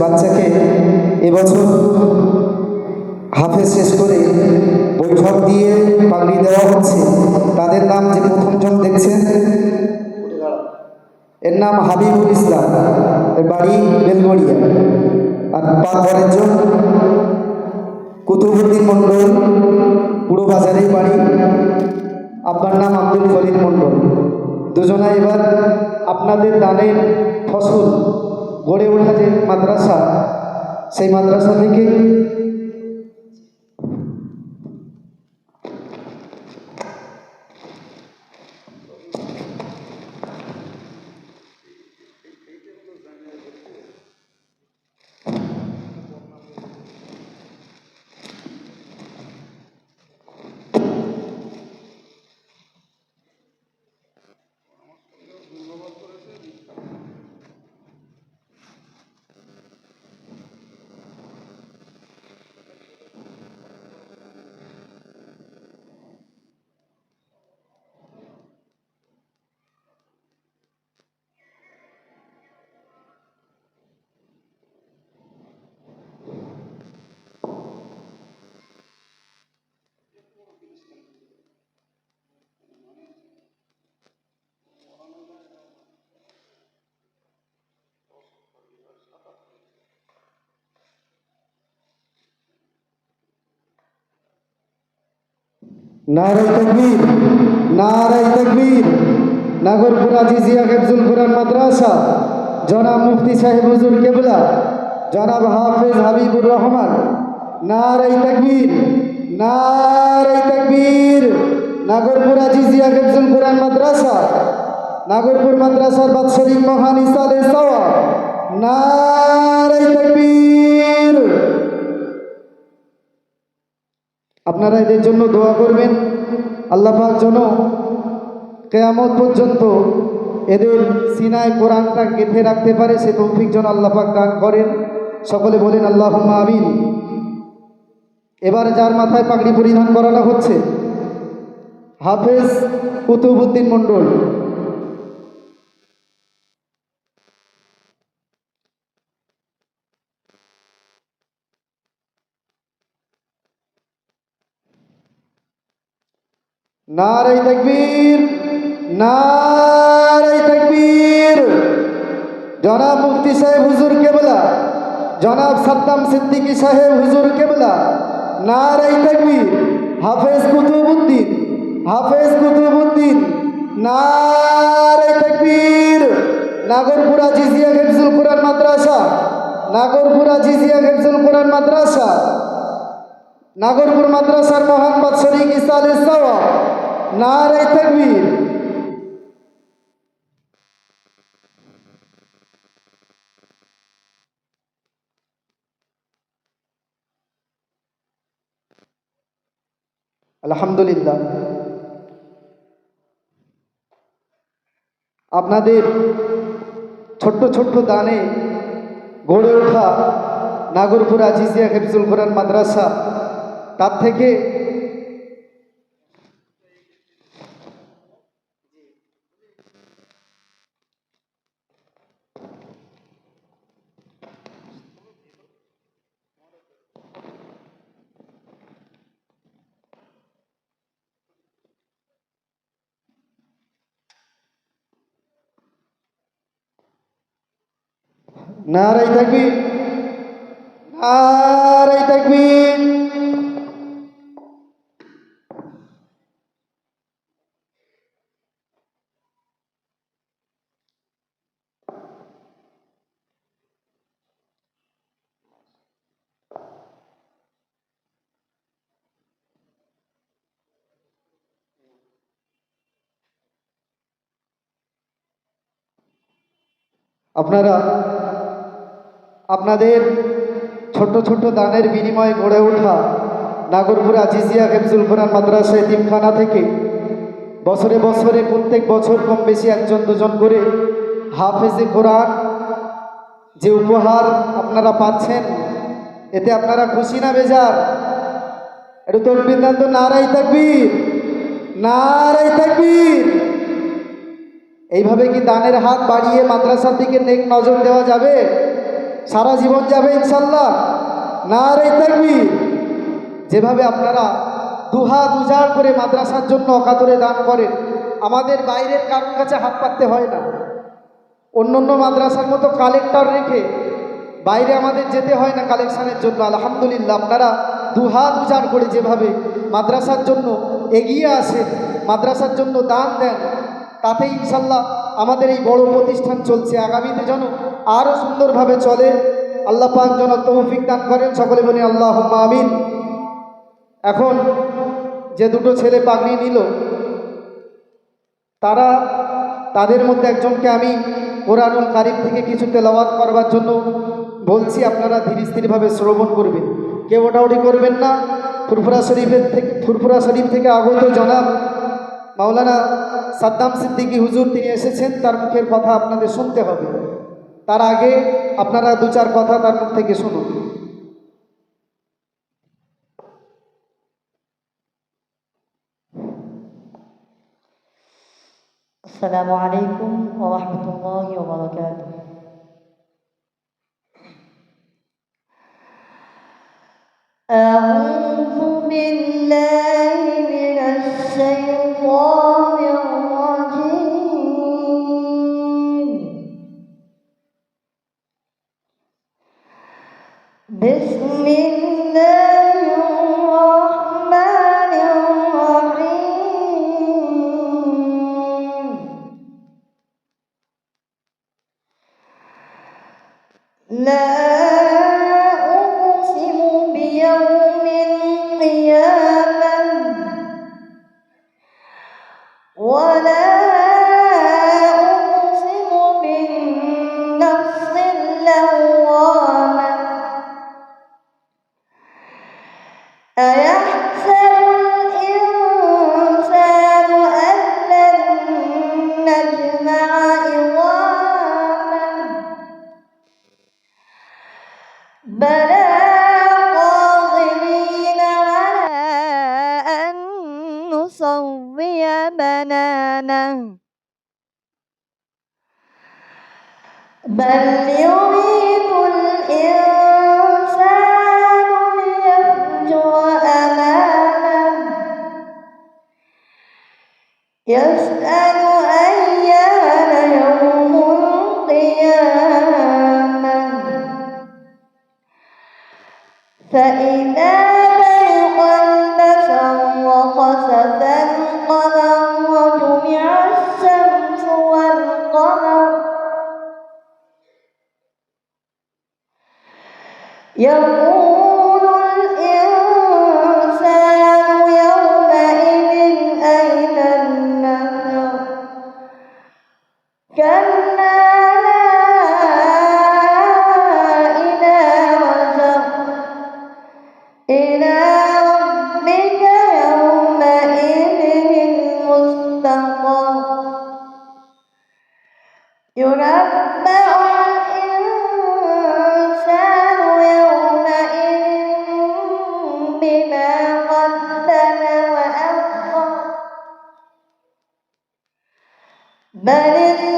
বাচ্চাকে এবছর হাফেজ শেষ করে বৈঠক দিয়ে পাগড়ি দেওয়া হচ্ছে। তাদের নাম যে প্রথমজন দেখছেন, এর নাম হাবিবুল ইসলাম। এর বাড়ি বেলগড়িয়া। আর তারপরের জন কুতুবুদ্দিন মণ্ডল, পুরো বাজারেই বাড়ি। আপনার নাম আব্দুল খলিল মণ্ডল। দুজনা এবার আপনাদের দানের ফসল গড়ে ওঠা যে মাদ্রাসা। সেই মাদ্রাসা থেকে নারাই তকবীর নারাই তকবীর। নাগরপুর আজিজিয়া হেফজুল কোরআন মাদ্রাসা, জনাব মুফতি সাহেব হুজুর কেবলা, জনাব হাফেজ হাবিবুর রহমান। নারাই তকবীর নারাই তকবীর। নাগরপুর আজিজিয়া হেফজুল কোরআন মাদ্রাসা, নাগরপুর মাদ্রাসার বাৎসরিক মহান ইসালে সাওয়া নারাই তকবীর। আপনারা এদের জন্য দোয়া করবেন। আল্লাহ পাক যেন কেয়ামত পর্যন্ত এদের সিনায় কোরআনটা গেঁথে রাখতে পারে, সে তৌফিক যেন আল্লাহ পাক দান করেন। সকলে বলেন আল্লাহ আমিন। এবার যার মাথায় পাগড়ি পরিধান করানো হচ্ছে, হাফেজ কুতুবুদ্দিন মণ্ডল। নারাই তকবীর নারাই তকবীর। জনাব মুফতি সাহেব হুজুর কেবলা, জনাব সাদ্দাম সিদ্দিকী সাহেব হুজুর কেবলা, নারাই তকবীর, হাফেজ কুতুবুদ্দিন হাফেজ কুতুবুদ্দিন নারাই তকবীর। নাগরপুরা জিজিয়া হেফজুল কোরআন মাদ্রাসা, নাগরপুরা জিজিয়া হেফজুল কোরআন মাদ্রাসা, নাগরপুর মাদ্রাসার মহান বাৎসরিক ইসাল ইসাওয়া নারাই তকবীর। আলহামদুলিল্লাহ। আপনাদের ছোট্ট ছোট্ট দানে গড়ে ওঠা নাগরপুর আজিজিয়া হেফজুল কোরআন মাদ্রাসা, তার থেকে নারাই থাকবি নারাই থাকবি আপনারা আপনাদের ছোট ছোট দানের বিনিময়ে গড়ে ওঠা নাগরপুর আজিজিয়া হেফজুল কোরআন মাদ্রাসা এতিমখানা থেকে বছরে বছরে প্রত্যেক বছর কম বেশি একজন দুজন করে হাফেজে কোরআন যে উপহার আপনারা পাচ্ছেন, এতে আপনারা খুশি না বেজার? একটু তকবির দেন তো নারাই তাকবীর নারাই তাকবীর। এইভাবে কি দানের হাত বাড়িয়ে মাদ্রাসার দিকে নেক নজর দেওয়া যাবে? সারা জীবন যাবে ইনশাল্লাহ না রে থাকবি যেভাবে আপনারা দুহা দুজার করে মাদ্রাসার জন্য অকাতরে দান করেন, আমাদের বাইরের কারোর কাছে হাত পাততে হয় না। অন্য অন্য মাদ্রাসার মতো কালেক্টর রেখে বাইরে আমাদের যেতে হয় না কালেকশানের জন্য। আলহামদুলিল্লাহ, আপনারা দুহাত উজাড় করে যেভাবে মাদ্রাসার জন্য এগিয়ে আসেন, মাদ্রাসার জন্য দান দেন তাতে ইনশাল্লাহ আমাদের এই বড় প্রতিষ্ঠান চলছে। আগামীতে যেন আরও সুন্দরভাবে চলে। আল্লাহ পাক যেন তৌফিক দান করেন। সকলে বলি আল্লাহ আমিন। এখন যে দুটো ছেলে পাগড়ি নিল, তারা তাদের মধ্যে একজনকে আমি কোরআনুল কারিম থেকে কিছু তেলাওয়াত করবার জন্য বলছি, আপনারা ধীরে স্থিরভাবে শ্রবণ করবেন। কেউ ওটাউটি করবেন না। ফুরফুরা শরীফের থেকে, ফুরফুরা শরীফ থেকে আগত জনাব মাওলানা সাদ্দাম সিদ্দিকী হুজুর তিনি এসেছেন, তার মুখের কথা আপনাদের শুনতে হবে। তার আগে আপনারা দু চার কথা তার মুখ থেকে শুনুন السلام عليكم ورحمة الله وبركاته أعوذ بالله من الشيطان الرجيم بسم الله Yes, بل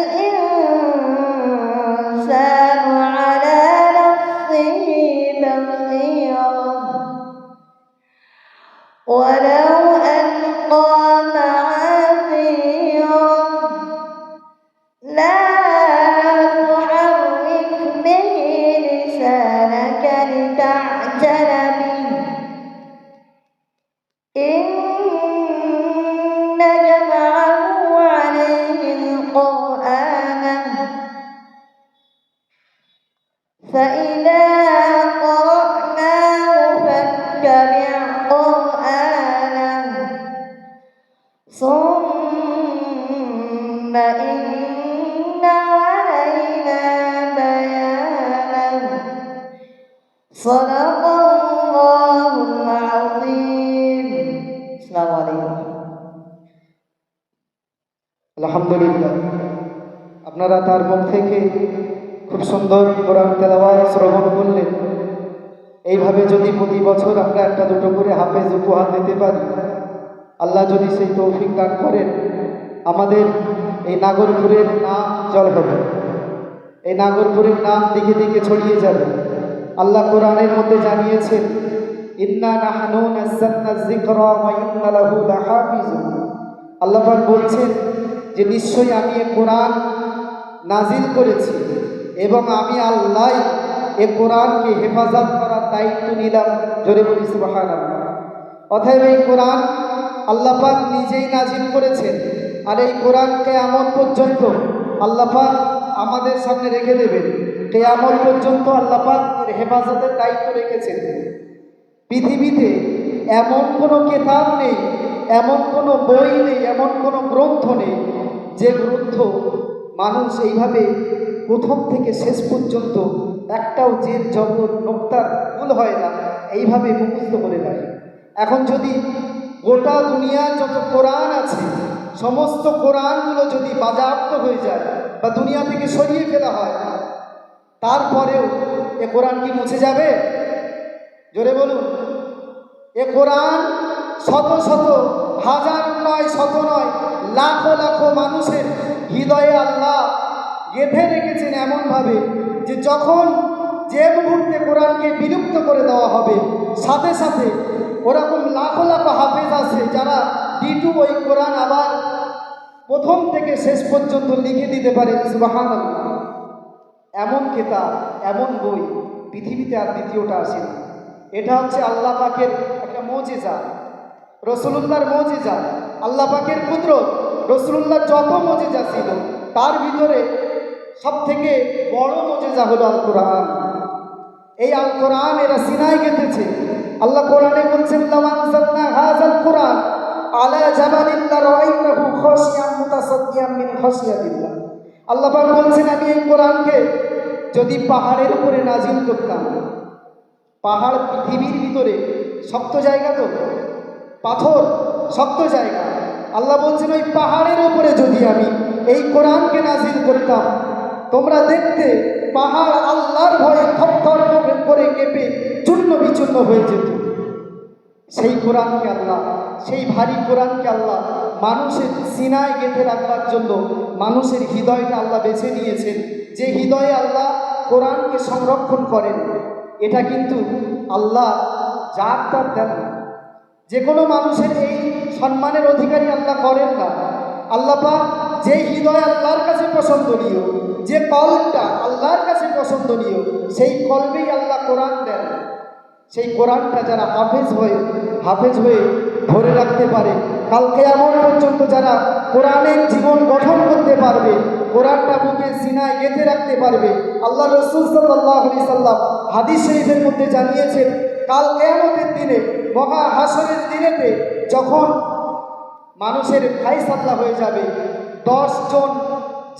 তার মুখ থেকে খুব সুন্দর কোরআন তেলাওয়াত শ্রবণ করলেন এইভাবে যদি প্রতি বছর আমরা একটা দুটো করে হাফেজ উপহার দিতে পারি, আল্লাহ যদি সেই তৌফিক দান করেন, আমাদের এই নাগরপুরের নাম জল হবে। এই নাগরপুরের নাম দিকে দিকে ছড়িয়ে যাবে। আল্লাহ কোরআনের মধ্যে জানিয়েছেন, ইন্না নাহনু নাযালনা যিকরা ওয়া ইন্না লাহু লাহাফিজুন। আল্লাহ পাক বলছেন যে, নিশ্চয়ই আমি এ কোরআন নাজিল করেছি এবং আমি আল্লাহ এ কোরআনকে হেফাজত করার দায়িত্ব নিলাম। জোরে বলি, সুবহানাল্লাহ। অতএব এই কোরআন আল্লাহ পাক নিজেই নাজিল করেছেন। আর এই কোরআনকে এমন পর্যন্ত আল্লাহ পাক আমাদের সামনে রেখে দেবেন। কে কেয়ামত পর্যন্ত আল্লাহ পাক হেফাজতের দায়িত্ব রেখেছেন। পৃথিবীতে এমন কোনো কেতাব নেই, এমন কোনো বই নেই, এমন কোনো গ্রন্থ নেই যে গ্রন্থ মানুষ এইভাবে প্রথম থেকে শেষ পর্যন্ত একটাও জের জবর, নোক্তার ভুল হয় না, এইভাবে মুখস্থ করে রাখে এখন যদি গোটা দুনিয়ার যত কোরআন আছে, সমস্ত কোরআনগুলো যদি বাজাপ্ত হয়ে যায় বা দুনিয়া থেকে সরিয়ে ফেলা হয়, তারপরেও এ কোরআন কি মুছে যাবে? জোরে বলুন। এ কোরআন শত শত, হাজার নয়, শত নয়, লাখো লাখো মানুষের হৃদয়ে আল্লাহ গেঁথে রেখেছেন এমনভাবে যে যখন যে মুহূর্তে কোরআনকে বিলুপ্ত করে দেওয়া হবে, সাথে সাথে ওরকম লাখো লাখো হাফেজ আছে যারা ডিটু ওই কোরআন আবার প্রথম থেকে শেষ পর্যন্ত লিখে দিতে পারে সুবাহান এমন কেতাব, এমন বই পৃথিবীতে আর দ্বিতীয়টা আসেনি। এটা হচ্ছে আল্লাহ পাকের একটা মজেজা, রসুলুল্লাহর মজেজা, আল্লাহ পাকের কুদরত। রসুলুল্লাহর যত মজেজা ছিল, তার ভিতরে সব থেকে বড় মজেজা হলো আল কোরআন এই আল কোরআন এরা সিনাই গেঁথেছে। আল্লাহ কোরআনে বলছেন লামানজালনা হাযাল কোরআন আলা জাবালিল্লা রাআইতাহু খাশিয়াম মুতাসাদ্দিয়াম মিন খাশিয়াতিল্লাহ। আল্লাহ পাক বলছেন, আমি এই কোরআনকে যদি পাহাড়ের উপরে নাজিল করতাম, পাহাড় পৃথিবীর ভিতরে শক্ত জায়গা তো, পাথর শক্ত জায়গা আল্লাহ বলছেন, ওই পাহাড়ের উপরে যদি আমি এই কোরআনকে নাজিল করতাম, তোমরা দেখতে পাহাড় আল্লাহর ভয়ে থরথর করে কেঁপে চূর্ণ বিচূর্ণ হয়ে যেত। সেই কোরআনকে আল্লাহ, সেই ভারী কোরআনকে আল্লাহ মানুষের সিনায় গেঁথে রাখবার জন্য মানুষের হৃদয়টা আল্লাহ বেছে নিয়েছেন, যে হৃদয়ে আল্লাহ কোরআনকে সংরক্ষণ করেন। এটা কিন্তু আল্লাহ যার তার দেন যে কোনো মানুষের এই সম্মানের অধিকারী আল্লাহ করেন না। আল্লাহ পাক যে হৃদয় আল্লাহর কাছে পছন্দনীয়, যে কলটা আল্লাহর কাছে পছন্দনীয়, সেই কলবেই আল্লাহ কোরআন দেন। সেই কোরআনটা যারা হাফেজ হয়ে হাফেজ হয়ে ধরে রাখতে পারে কালকে এমন পর্যন্ত যারা কোরআনের জীবন গঠন করতে পারবে, কোরআনটা বুকে সিনায় গেঁথে রাখতে পারবে, আল্লাহ রসুল সাল্লাহ সাল্লাম হাদিস শরীফের মধ্যে জানিয়েছেন, কাল কেয়ামতের দিনে মহা হাসরের দিনেতে যখন মানুষের ফাইসাল্লা হয়ে যাবে, দশ জন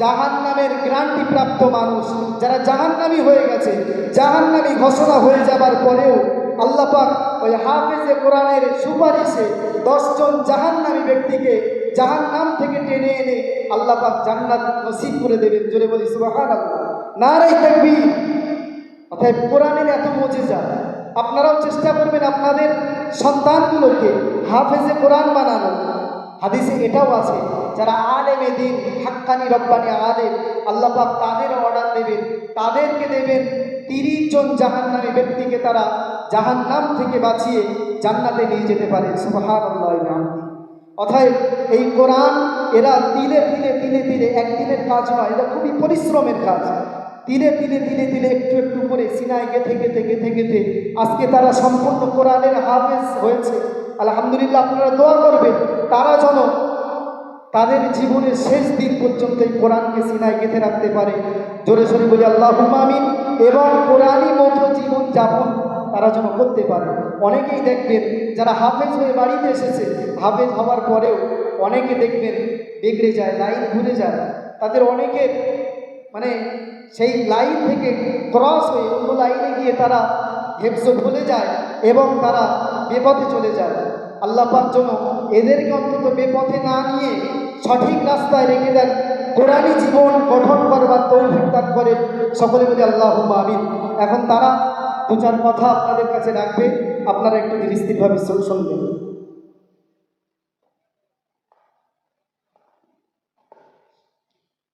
জাহান নামের গ্রান্টি প্রাপ্ত মানুষ, যারা জাহান্নামি হয়ে গেছে, জাহান্নামি ঘোষণা হয়ে যাবার পরেও আল্লাহ পাক ওই হাফেজে কোরআনের সুপারিশে দশজন জাহান্নামী ব্যক্তিকে জাহান্নাম থেকে টেনে এনে আল্লাহ পাক জান্নাত নসিব করে দেবেন। জোরে বলি আল্লাহ নারাই থাকবি অর্থাৎ কোরআনের এত মজেজা আপনারাও চেষ্টা করবেন আপনাদের সন্তানগুলোকে হাফেজে কোরআন বানানো। হাদিসে এটাও আছে, যারা আলেমে দিন, হাক্কানি রব্বানি আলেম, আল্লাহ পাক তাদের অর্ডার দেবেন, তাদেরকে দেবেন তিরিশ জন জাহান্নামী ব্যক্তিকে তারা জাহান্নাম থেকে বাঁচিয়ে জান্নাতে নিয়ে যেতে পারে। আল্লাহ অতএব এই কোরআন এরা তিলে তিলে তিলে তিলে একদিনের কাজ নয়, এটা খুবই পরিশ্রমের কাজ। তিলে তিলে তিলে তিলে একটু একটু করে সিনায় গেঁথে গেথে গেথে গেথে আজকে তারা সম্পূর্ণ কোরআনের হাফেজ হয়েছে। আলহামদুলিল্লাহ আপনারা দোয়া করবেন, তারা যেন তাদের জীবনের শেষ দিন পর্যন্ত এই কোরআনকে সিনায় গেঁথে রাখতে পারে। জোরে সোরে বলি আল্লাহ আমিন। এবং কোরআনই মতো জীবন যাপন তারা যেন করতে পারে। অনেকেই দেখবেন যারা হাফেজ হয়ে বাড়িতে এসেছে, হাফেজ হওয়ার পরেও অনেকে দেখবেন বিগড়ে যায়, লাইন ভুলে যায়। তাদের অনেকের মানে সেই লাইন থেকে ক্রস হয়ে অন্য লাইনে গিয়ে তারা হেফজ ভুলে যায় এবং তারা বেপথে চলে যায়। আল্লাহ পাক যেন এদেরকে অন্তত বেপথে না নিয়ে সঠিক রাস্তায় রেখে দেন। কোরআনী জীবন গঠন করবার তৌফিক দান করেন। সকলে বলে আল্লাহ আমিন। এখন তারা দু চার কথা আপনাদের কাছে রাখবে। আপনারা একটু শুন- শুনবেন।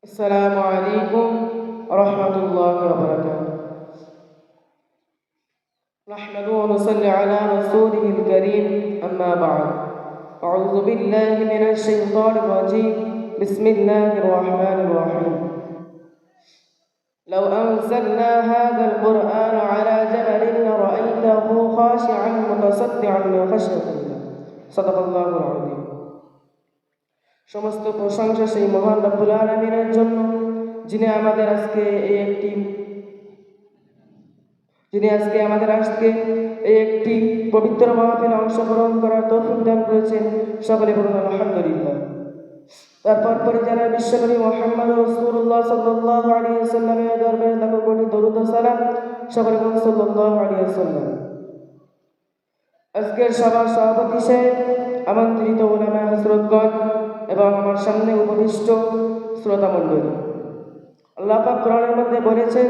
السلام عليكم ورحمة الله وبركاته. نحمد ونصلي على رسوله الكريم أما بعد. أعوذ بالله من الشيطان الرجيم. بسم الله الرحمن الرحيم. لو أنزلنا هذا القرآن على جبل لرأيته خاشعا متصدعا من خشية الله. صدق الله العظيم. সমস্ত প্রশংসা সেই মহান রব্বুল আলমিনের জন্য, যিনি আমাদের আজকে এই একটি, যিনি আজকে আমাদের আজকে এই একটি পবিত্র মাহফিলে অংশগ্রহণ করার তৌফিক দান করেছেন, সকলে বলুন আলহামদুলিল্লাহ। তারপর পরে যারা বিশ্বনবী মোহাম্মদ রসুল্লাহ সাল্লাহ সাল্লামের দরবারে তাকে কোটি দরুদ সালাম, সকলে বলুন সাল্লাহ সাল্লাম আজকের সভার সভাপতি সাহেব, আমন্ত্রিত ওলামা হজরতগণ এবং আমার সামনে উপবিষ্ট শ্রোতা মণ্ডলী আল্লাহ পাক কোরআনের মধ্যে বলেছেন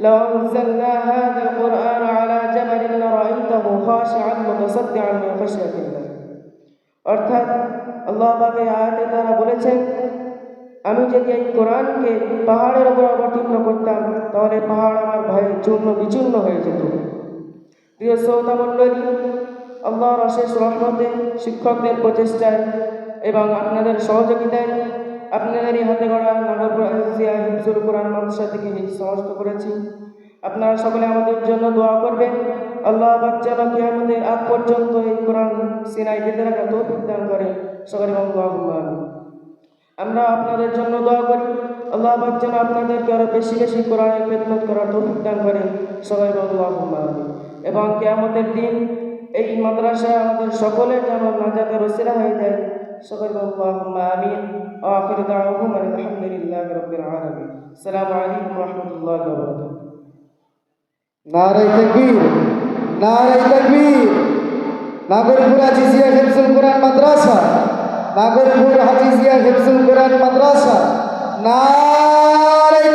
لو أنزلنا هذا القرآن على جبل لرأيته خاشعا متصدعا من خشية الله অর্থাৎ আল্লাহ পাকে আয়াতে তারা বলেছেন আমি যদি এই কোরআনকে পাহাড়ের উপর অবতীর্ণ করতাম তাহলে পাহাড় আমার ভয়ে চূর্ণ বিচূর্ণ হয়ে যেত প্রিয় শ্রোতা মণ্ডলী আল্লাহর অশেষ রহমতে শিক্ষকদের প্রচেষ্টায় এবং আপনাদের সহযোগিতায় আপনাদেরই হাতে গড়া নাগরপুর হিফজুল কোরআন মাদ্রাসা থেকে সমস্ত করেছি। আপনারা সকলে আমাদের জন্য দোয়া করবেন। আল্লাহ বাচ্চারা আমাদের আগ পর্যন্ত এই কোরআন সিনাই বেঁধে রাখা তৌফিক দান করে। সকলে আমিন। আমরা আপনাদের জন্য দোয়া করি। আল্লাহ যেন আপনাদেরকে আরও বেশি বেশি কোরআনের খেদমত করার তৌফিক দান করে। সবাই আমিন। এবং কেয়ামতের দিন এই মাদ্রাসা আমাদের সকলের যেন নাজাতের রসিলা হয়ে যায় আল্লাহুম্মা আমিন ও আখির দাওয়াহুম আলহামদুলিল্লাহি রাব্বিল আলামিন আসসালামু আলাইকুম ওয়া রাহমাতুল্লাহি ওয়া বারাকাতুহু নারাই তকবীর নারাই তকবীর নাগরপুর হাজিজিয়া হেফজুল কোরআন মাদ্রাসা নাগরপুর হাজিজিয়া হেফজুল কোরআন মাদ্রাসা নারাই